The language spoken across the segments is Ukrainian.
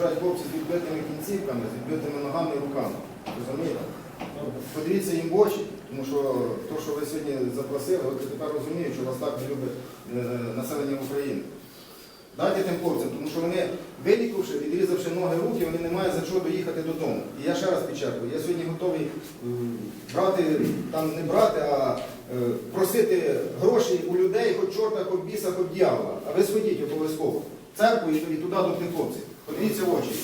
лежать хлопці з відбитими кінцівками, з відбитими ногами і руками. Розумієте? Подивіться їм в очі, тому що то, що ви сьогодні запросили, от я тепер розумію, що вас так любить е, населення України. Дайте тим хлопцям, тому що вони, вилікувши, відрізавши ноги руки, вони не мають за що доїхати додому. І я ще раз підчеркую, я сьогодні готовий брати, там не брати, а е, просити гроші у людей, хоч чорта, хоч біса, хоч дьявола. А ви сходіть обов'язково церкву і туди до тих хлопців. Подивіться в очі.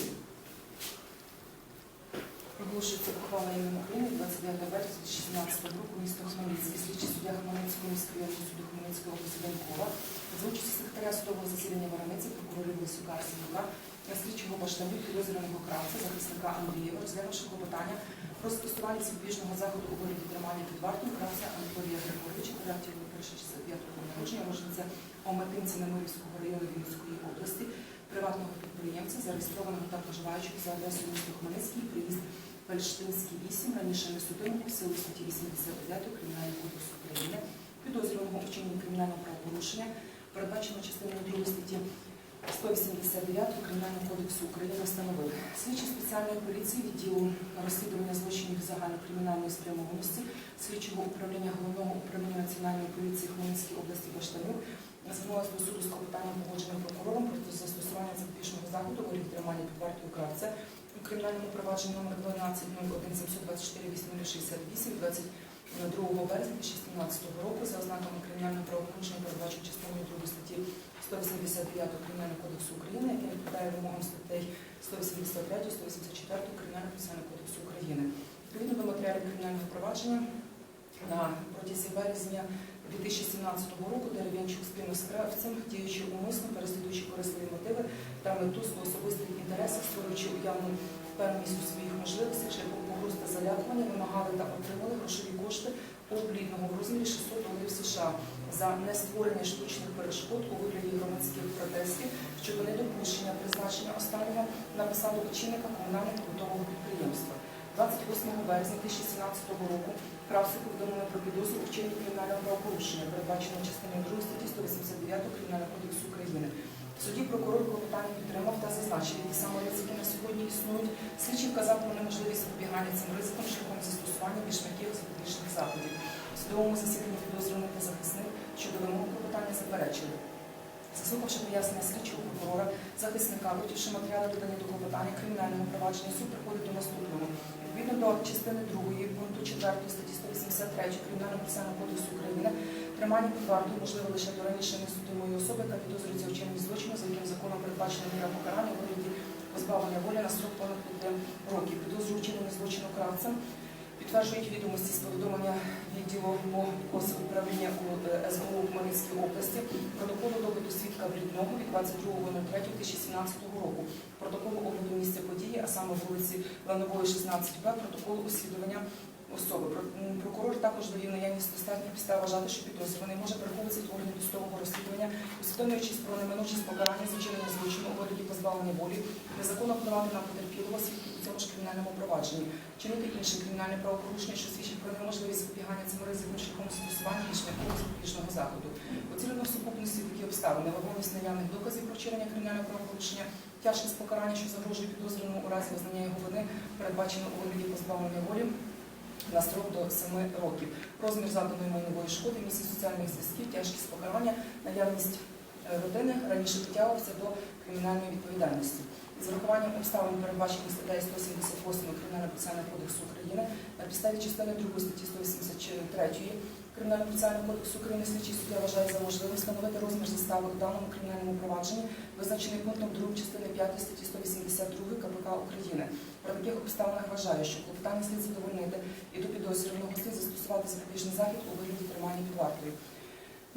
Оголошується ухвала імені України 29 березня 2017 року місто Хмельницький, слідчий суддя Хмельницького міського суду Хмельницького області Данкова, за участі секретаря судового засідання Вараниці, прокурорів Лисюка Арсенюка, слідчого баштабу підозрюваного кравця, захисника Андрієва, розглянувши клопотання про застосування запобіжного заходу у вигляді тримання під вартою кравця Анатолія Григоровича, характеру 165 року народження, мешканця Оматинця Немирівського району Вінницької області, підприємця, зареєстрованого та проживаючого за адресою міста Хмельницький, приїзд Пельштинський 8, раніше не судимого в силу статті 89 Кримінального кодексу України, підозрюваного у вчиненні кримінального правопорушення, передбачено частиною 2 статті 189 Кримінального кодексу України встановив слідчі спеціальної поліції відділу розслідування злочинів загальнокримінальної спрямованості, слідчого управління головного управління національної поліції Хмельницької області Баштанюк звернулася до суду з клопотанням погодженим прокурором про застосування запобіжного заходу у вигляді тримання під вартою кравця у кримінальному провадженні номер 12 01 724 8068 22 березня 2017 року за ознаками кримінального правопорушення передбачено частиною 2 статті 189 Кримінального кодексу України, яке відповідає вимогам статей 183, 184 Кримінального процесуального кодексу України. Відповідно до матеріалів кримінального провадження на протязі березня 2017 року Дерев'янчук спільно з кравцем, діючи умисно, переслідуючи корисливі мотиви та мету з особистих інтересів, створюючи уявну впевненість у своїх можливостях, шляхом погроз та залякування, вимагали та отримали грошові кошти облідного в розмірі 600 доларів США за нестворення штучних перешкод у вигляді громадських протестів щодо недопущення призначення останнього на посаду очільника комунального побутового підприємства. 28 березня 2017 року Кравцю повідомлено про підозру у вчиненні кримінального правопорушення, передбаченого частиною 2 статті 189 Кримінального кодексу України. В суді прокурор клопотання підтримав та зазначив, які саме ризики на сьогодні існують. Слідчий вказав про неможливість запобігання цим ризикам шляхом застосування більш м'яких запобіжних заходів. В судовому засіданні підозрюваний та захисник щодо вимог клопотання заперечили. Заслухавши пояснення слідчого прокурора, захисника, вивчивши матеріали додані до клопотання кримінального провадження, суд приходить до наступного. Відповідно до частини 2 пункту 4 статті 183 Кримінального процесуального кодексу України, тримання під вартою можливо лише до раніше несудимої особи, яка підозрюється вчиненні злочину, за яким законом передбачена міра покарання у вигляді позбавлення волі на строк понад 5 років. Підозрю у злочину кравцем підтверджують відомості з повідомлення відділу ОС управління у е, СБУ Хмельницькій області, протоколу допиту свідка Брідного від 22.03.2017 року, протоколу огляду місця події, а саме вулиці Ланової, 16Б, протоколу освідування особи. Прокурор також довів наявність достатньо підстав вважати, що підозрюваний може приховуватися в органі досудового розслідування, усвідомлюючись про неминучість покарання за вчинення позбавлення волі, незаконно впливати на потерпілого свідків у цьому ж кримінальному провадженні, чинити інші кримінальні правопорушення, що свідчить про неможливість запобігання цим ризикам шляхом застосування більш м'якого запобіжного заходу. Оцінено в сукупності такі обставини, вагомість наявних доказів про вчинення кримінального правопорушення, тяжкість покарання, що загрожує підозрюваному у разі визнання його вини, передбачено у вигляді позбавлення волі на строк до 7 років. Розмір заданої майнової шкоди, місце соціальних зв'язків, тяжкість покарання, наявність родини раніше притягувався до кримінальної відповідальності. З урахуванням обставин, передбачених статтею 178 Кримінального процесуального кодексу України, на підставі частини 2 статті 183 Кримінального процесуального кодексу України слідчий суддя вважає за можливе встановити розмір застави у даному кримінальному провадженні, визначений пунктом 2 частини 5 статті 182 КПК України. При таких обставинах вважаю, що клопотання слід задовольнити і до підозрюваного слід застосувати запобіжний захід у вигляді тримання під вартою.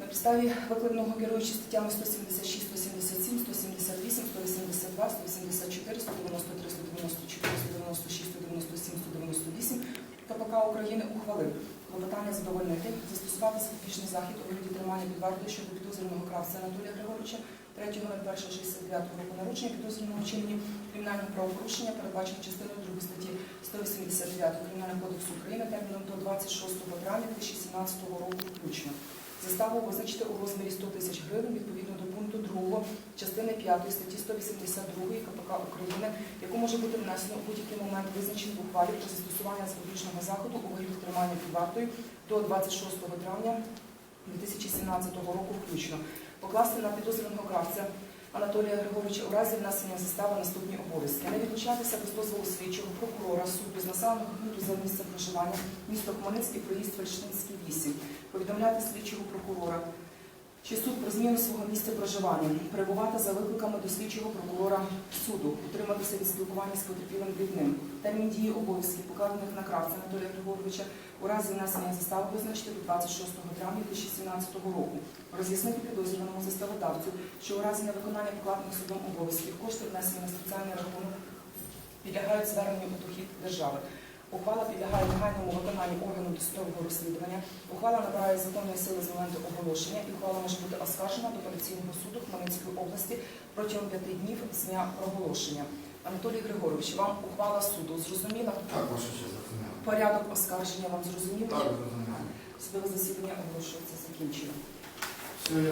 На підставі викладеного керуючи статтями 176, 177, 178, 182, 184, 193, 194, 196, 197, 198 КПК України ухвалив клопотання задовольнити, застосувати запобіжний захід у вигляді тримання під вартою щодо підозрюваного кравця Анатолія Григоровича 3.01.69 року народження підозрюваного вчиненні кримінального правопорушення, передбачено частиною 2 статті 189 Кримінального кодексу України терміном до 26 травня 2017 року включно. Заставу визначити у розмірі 100 тисяч гривень відповідно до пункту пункту 2 частини 5 статті 182 КПК України, яку може бути внесено у будь-який момент визначений в ухвалі про застосування запобіжного заходу у вигляді тримання під вартою до 26 травня 2017 року включно. Покласти на підозрюваного кравця Анатолія Григоровича у разі внесення застави наступні обов'язки. Не відлучатися без дозволу слідчого прокурора суду з населеного пункту за місцем проживання місто Хмельницький, проїзд Фельдшинський 8. Повідомляти слідчого прокурора чи суд про зміну свого місця проживання, перебувати за викликами до слідчого прокурора суду, утриматися від спілкування з потерпілим від ним. Термін дії обов'язків, покладених на кравця Анатолія Григоровича, у разі внесення застави визначити до 26 травня 2017 року. Роз'яснити підозрюваному заставодавцю, що у разі невиконання покладених судом обов'язків кошти внесені на спеціальний рахунок підлягають зверненню у дохід держави. Ухвала підлягає негайному виконанню органу досудового розслідування. Ухвала набирає законної сили з моменту оголошення, і ухвала може бути оскаржена до апеляційного суду Хмельницької області протягом п'яти днів з дня проголошення. Анатолій Григорович, вам ухвала суду зрозуміла? Так, ваша ще зрозуміло. Порядок оскарження вам зрозуміло? Так, зрозуміло. Судове засідання оголошується я